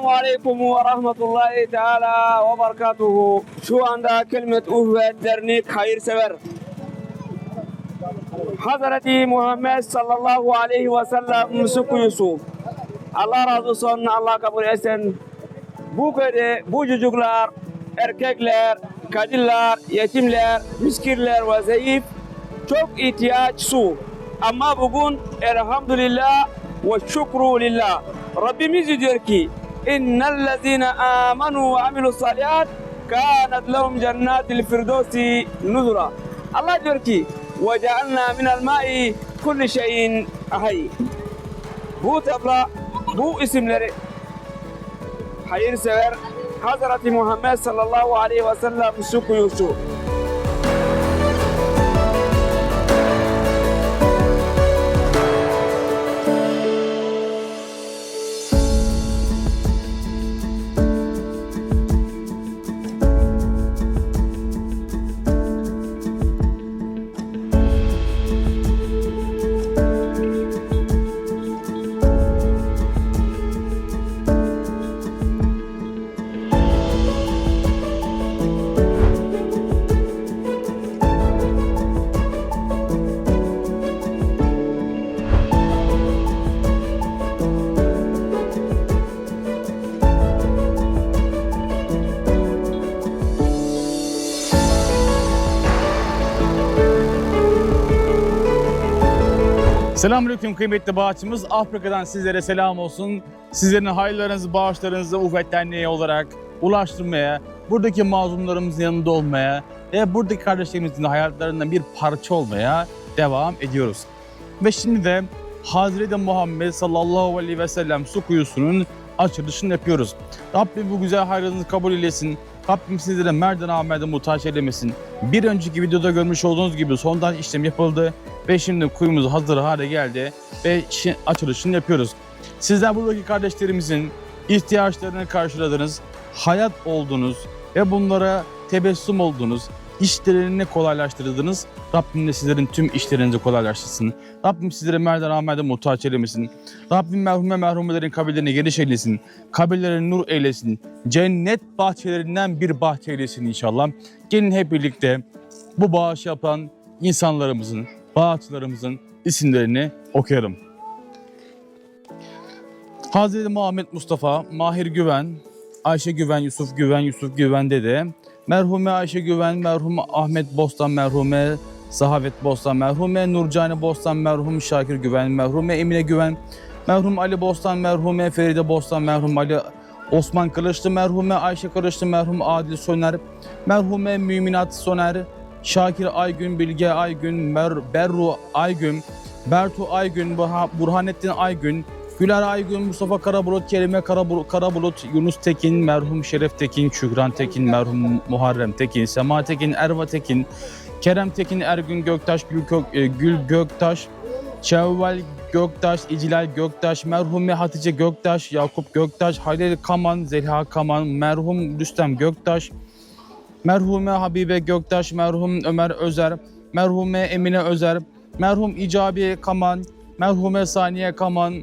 Esselamu Aleyküm ve Rahmetullahi Teala ve Berekatuhu. Şu anda Kelimet Uhve Dernek Hayırsever. Hazreti Muhammed sallallahu aleyhi ve sellem sukuyusu. Allah razı olsun, Allah kabul etsin. Bu köyde bu çocuklar, erkekler, kadınlar, yetimler, miskinler ve zayıf çok ihtiyaç su. Ama bugün elhamdülillah ve şükru lillah. Rabbimiz diyor ki İnnellezine amenu ve amilu salihat kânet lehum cennetil firdevsi nuzura. Allah diyor ki ve cealna minel ma'i kulli şeyin hayy. Bu tabla, bu isimleri hayırsever Hazreti Muhammed sallallahu aleyhi ve sellem su kuyusu. Selamünaleyküm kıymetli bağışçımız. Afrika'dan sizlere selam olsun. Sizlerin hayırlarınızı, bağışlarınızı Ufet Derneği olarak ulaştırmaya, buradaki mazlumlarımızın yanında olmaya ve buradaki kardeşlerimizin hayatlarından bir parça olmaya devam ediyoruz. Ve şimdi de Hazreti Muhammed sallallahu aleyhi ve sellem su kuyusunun açılışını yapıyoruz. Rabbim bu güzel hayrınızı kabul eylesin. Rabbim sizlere merdan amelde muhtaç eylemesin. Bir önceki videoda görmüş olduğunuz gibi sondan işlem yapıldı ve şimdi kuyumuz hazır hale geldi ve açılışını yapıyoruz. Sizler buradaki kardeşlerimizin ihtiyaçlarını karşıladınız, hayat oldunuz ve bunlara tebessüm oldunuz, işlerini kolaylaştırdınız. Rabbim de sizlerin tüm işlerinizi kolaylaştırsın. Rabbim sizlere merdan amelde muhtaç eylemesin. Rabbim merhume merhumelerin kabirlerini geniş eylesin. Kabirlerini nur eylesin. Cennet bahçelerinden bir bahçe eylesin inşallah. Gelin hep birlikte bu bağış yapan insanlarımızın, bağışçılarımızın isimlerini okuyalım. Hazreti Muhammed Mustafa, Mahir Güven, Ayşe Güven, Yusuf Güven, Yusuf Güven dede, merhume Ayşe Güven, merhum Ahmet Bostan, merhume Sahavet Bostan, merhume Nurcani Bostan, merhum Şakir Güven, merhume Emine Güven, merhum Ali Bostan, merhume Feride Bostan, merhum Ali Osman Kılıçlı, merhume Ayşe Kılıçlı, merhum Adil Soner, merhume Müminat Soner, Şakir Aygün, Bilge Aygün, Mer, Berru Aygün, Bertu Aygün, Burha- Burhanettin Aygün, Güler Aygün, Mustafa Karabulut, Kerime Karabulut, Yunus Tekin, merhum Şeref Tekin, Şükran Tekin, merhum Muharrem Tekin, Sema Tekin, Erva Tekin, Kerem Tekin, Ergün Göktaş, Gül, Kök, e, Gül Göktaş, Şevval Göktaş, İcilal Göktaş, merhume Hatice Göktaş, Yakup Göktaş, Halil Kaman, Zeliha Kaman, merhum Rüstem Göktaş, merhume Habibe Göktaş, merhum Ömer Özer, merhume Emine Özer, merhum İcabi Kaman, merhume Saniye Kaman,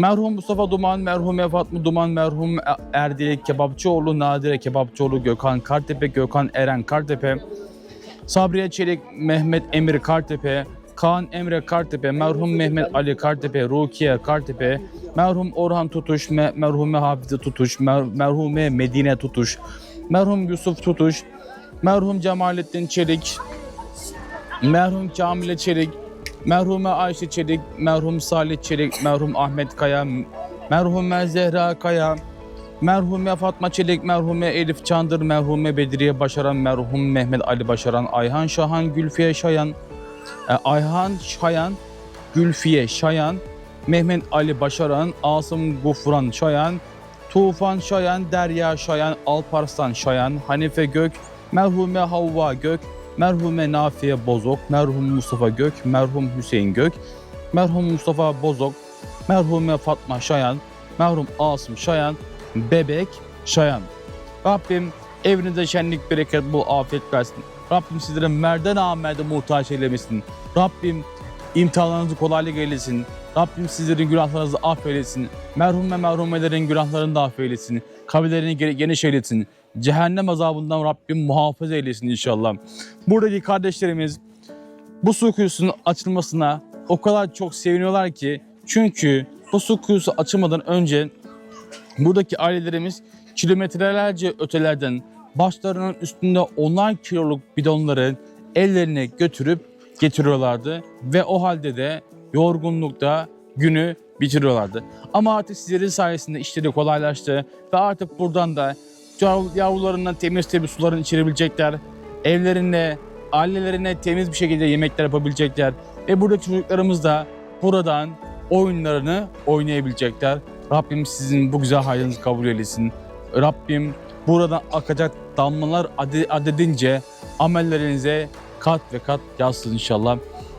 merhum Mustafa Duman, merhume Fatma Duman, merhum Erdil Kebapçıoğlu, Nadire Kebapçıoğlu, Gökhan Kartepe, Gökhan Eren Kartepe, Sabriye Çelik, Mehmet Emir Kartepe, Kaan Emre Kartepe, merhum Mehmet Ali Kartepe, Rukiye Kartepe, merhum Orhan Tutuş, me- merhume Hafize Tutuş, mer- merhume Medine Tutuş, merhum Yusuf Tutuş, merhum Cemalettin Çelik, merhum Kamile Çelik, merhume Ayşe Çelik, merhum Salih Çelik, merhum Ahmet Kaya, merhume Zehra Kaya, merhume Fatma Çelik, merhume Elif Çandır, merhume Bedriye Başaran, merhum Mehmet Ali Başaran, Ayhan Şahan, Gülfiye Şayan, e, Ayhan Şayan, Gülfiye Şayan, Mehmet Ali Başaran, Asım Gufran Şayan, Tufan Şayan, Derya Şayan, Alparslan Şayan, Hanife Gök, merhume Havva Gök, merhume Nafiye Bozok, merhum Mustafa Gök, merhum Hüseyin Gök, merhum Mustafa Bozok, merhume Fatma Şayan, merhum Asım Şayan, Bebek Şayan. Rabbim evinize şenlik, bereket, bu afiyet versin. Rabbim sizlere merden amelde muhtaç eylemesin. Rabbim imtihanlarınızı kolaylık eylesin. Rabbim sizlerin günahlarınızı affeylesin. Merhum ve merhumelerin günahlarını da affeylesin. Kabirlerini ge- geniş eylesin. Cehennem azabından Rabbim muhafaza eylesin inşallah. Buradaki kardeşlerimiz bu su kuyusunun açılmasına o kadar çok seviniyorlar ki çünkü bu su kuyusu açılmadan önce buradaki ailelerimiz kilometrelerce ötelerden başlarının üstünde onar kiloluk bidonları ellerine götürüp getiriyorlardı ve o halde de yorgunlukta günü bitiriyorlardı. Ama artık sizlerin sayesinde işleri kolaylaştı ve artık buradan da yavrularından temiz temiz suların içirebilecekler. Evlerine, ailelerine temiz bir şekilde yemekler yapabilecekler. Ve buradaki çocuklarımız da buradan oyunlarını oynayabilecekler. Rabbim sizin bu güzel hayrınızı kabul eylesin. Rabbim buradan akacak damlalar ade- adedince amellerinize kat ve kat yazsın inşallah.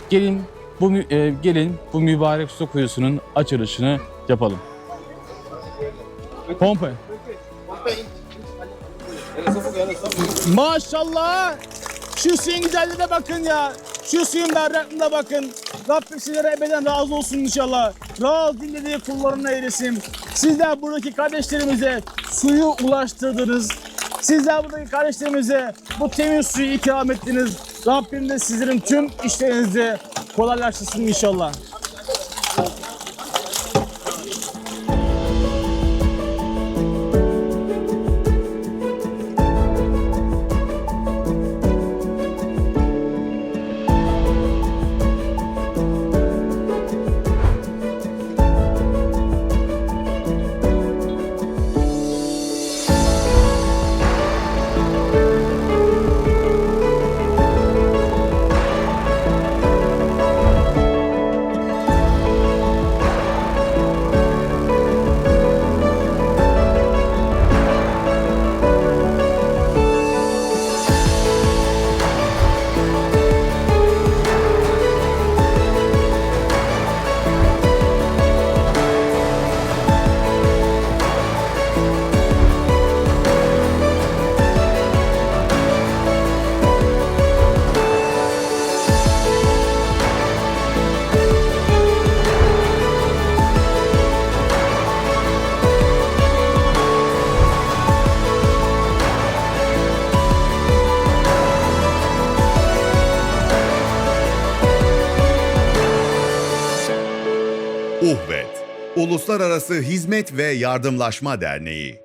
Gelin bu e, gelin bu mübarek su kuyusunun açılışını yapalım. Pompa. Maşallah. Şu suyun güzelliğine bakın ya. Şu suyun berraklığına bakın. Rabbim sizlere ebeden razı olsun inşallah. Razı dinlediği kullarına eylesin. Sizler buradaki kardeşlerimize suyu ulaştırdınız. Sizler buradaki kardeşlerimize bu temiz suyu ikram ettiniz. Rabbim de sizlerin tüm işlerinizi kolaylaştırsın inşallah. Uluslararası Hizmet ve Yardımlaşma Derneği.